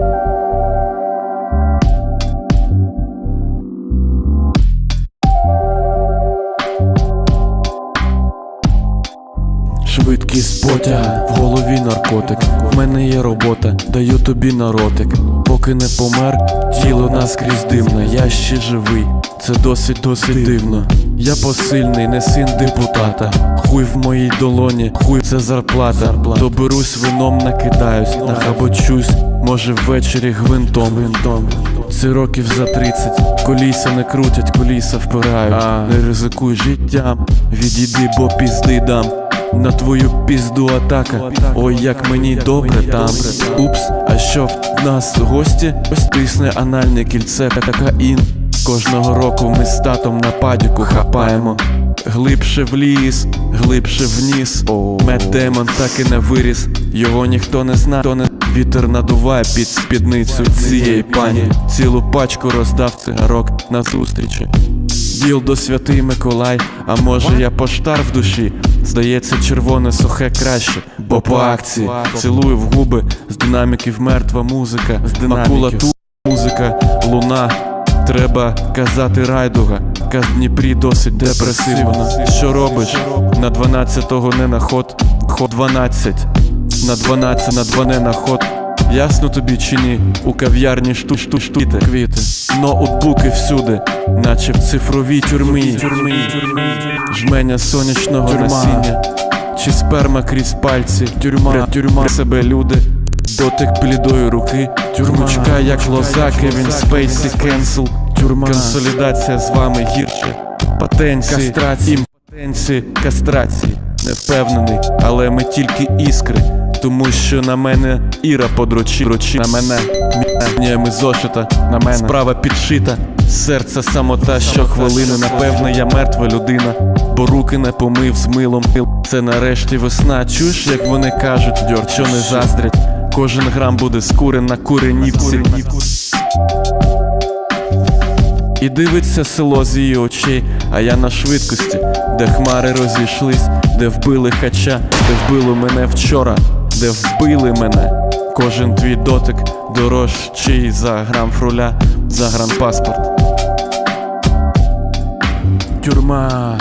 Thank you. Швидкість потяга, в голові наркотик. В мене є робота, даю тобі наротик. Поки не помер, тіло наскрізь дивне, я ще живий. Це досить досить дивно. Я посильний, не син депутата. Хуй в моїй долоні, хуй це зарплата. То берусь вином, накидаюсь, нахабочусь, може ввечері гвинтом. гвинтом. Це років за 30 Коліса не крутять, коліса впирають Не ризикуй життям, відійди, бо пізди дам на твою пізду атака. Ой, як мені добре там. Упс, а що в нас гості? Ось тисне анальне кільце, така ін. Кожного року ми з татом на падіку хапаємо. Глибше в ліс, глибше вниз. Меддемон так і не виріс. Його ніхто не зна, то не вітер надуває під спідницю цієї пані. Цілу пачку роздав цигарок на зустрічі. Діл до святий Миколай, а може я поштар в душі. Здається, червоне сухе краще, бо по акції цілую в губи з динаміків мертва музика, з макулату музика, луна. Треба казати райдуга, каз Дніпрі досить депресивно. Що робиш? На 12-го не на ход, ход 12, на 12 на 2 не на ход. Ясно тобі чи ні? У кав'ярні шту шту штуйте квіти. Ноутбуки всюди, наче в цифровій тюрмі. тюрмі, Жменя сонячного насіння. Чи сперма крізь пальці, тюрма, тюрма себе люди, дотик блідої руки, тюрмочка, як лоза, Кевін Спейсі, кенсел, тюрма, консолідація з вами гірше, патенції, кастрації, імпотенції, кастрації. Не впевнений, але ми тільки іскри, тому що на мене Іра подручі, дрочі, на мене мінями зошита, на мене справа підшита, серце самота щохвилини, напевне, я мертва людина, бо руки не помив з милом. Це нарешті весна. Чуєш, як вони кажуть, дьор, що не заздрять. Кожен грам буде скурен на куренівці. І дивиться село з її очей, а я на швидкості, де хмари розійшлись, де вбили хача, де вбили мене вчора, де вбили мене. Кожен твій дотик дорожчий за грам фруля, за гран паспорт. Тюрма,